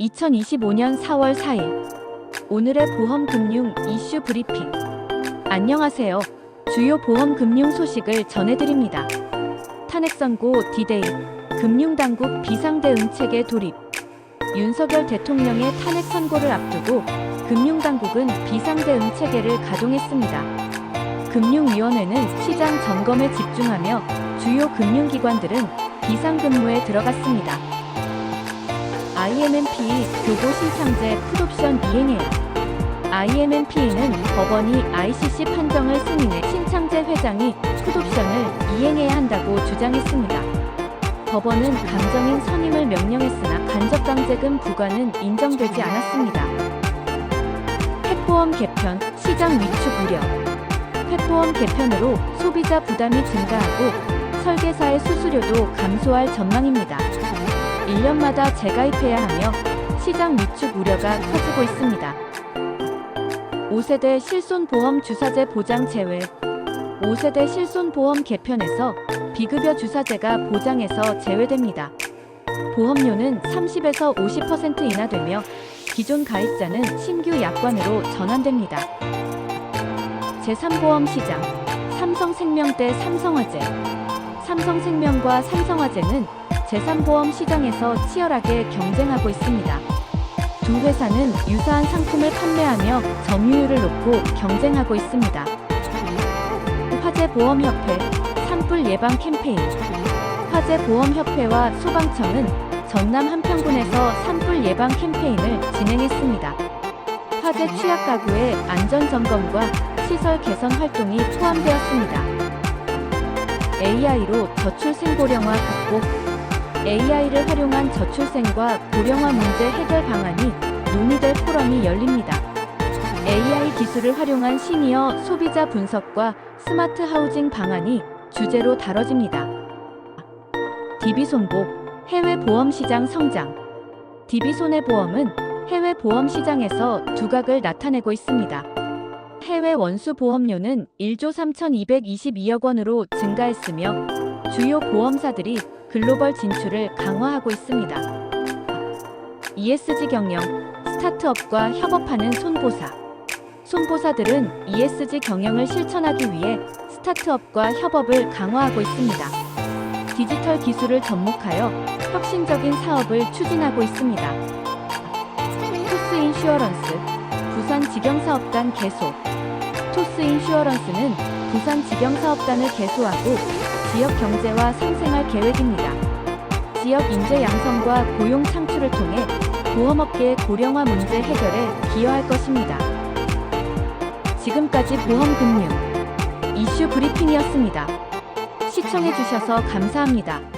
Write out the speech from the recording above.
2025년 4월 4일 오늘의 보험 금융 이슈 브리핑 안녕하세요. 주요 보험 금융 소식을 전해드립니다. 탄핵 선고 디데이 금융당국 비상대응 체계 돌입 윤석열 대통령의 탄핵 선고를 앞두고 금융당국은 비상대응 체계를 가동했습니다. 금융위원회는 시장 점검에 집중하며 주요 금융기관들은 비상근무에 들어갔습니다. IMMP 교보 신창제 풋옵션 이행해요. IMMP는 법원이 ICC 판정을 승인해 신창재 회장이 풋옵션을 이행해야 한다고 주장했습니다. 법원은 감정인 선임을 명령했으나 간접강제금 부과는 인정되지 않았습니다. 펫보험 개편, 시장 위축 우려. 펫보험 개편으로 소비자 부담이 증가하고 설계사의 수수료도 감소할 전망입니다. 1년마다 재가입해야 하며 시장 위축 우려가 커지고 있습니다. 5세대 실손보험 주사제 보장 제외 5세대 실손보험 개편에서 비급여 주사제가 보장에서 제외됩니다. 보험료는 30에서 50% 인하되며 기존 가입자는 신규 약관으로 전환됩니다. 제3보험 시장 삼성생명대 삼성화재 삼성생명과 삼성화재는 제3보험 시장에서 치열하게 경쟁하고 있습니다. 두 회사는 유사한 상품을 판매하며 점유율을 놓고 경쟁하고 있습니다. 화재보험협회 산불 예방 캠페인 화재보험협회와 소방청은 전남 한평군에서 산불 예방 캠페인을 진행했습니다. 화재 취약 가구의 안전 점검과 시설 개선 활동이 포함되었습니다. AI로 저출 생 고령화 극복 AI를 활용한 저출생과 고령화 문제 해결 방안이 논의될 포럼이 열립니다. AI 기술을 활용한 시니어 소비자 분석과 스마트 하우징 방안이 주제로 다뤄집니다. DB손보 해외 보험 시장 성장 DB손해보험은 해외 보험 시장에서 두각을 나타내고 있습니다. 해외 원수 보험료는 1조 3,222억 원으로 증가했으며 주요 보험사들이 글로벌 진출을 강화하고 있습니다. ESG 경영, 스타트업과 협업하는 손보사. 손보사들은 ESG 경영을 실천하기 위해 스타트업과 협업을 강화하고 있습니다. 디지털 기술을 접목하여 혁신적인 사업을 추진하고 있습니다. 토스 인슈어런스, 부산 직영사업단 개소. 토스 인슈어런스는 부산 직영사업단을 개소하고 지역 경제와 상생할 계획입니다. 지역 인재 양성과 고용 창출을 통해 보험업계의 고령화 문제 해결에 기여할 것입니다. 지금까지 보험금융 이슈 브리핑이었습니다. 시청해주셔서 감사합니다.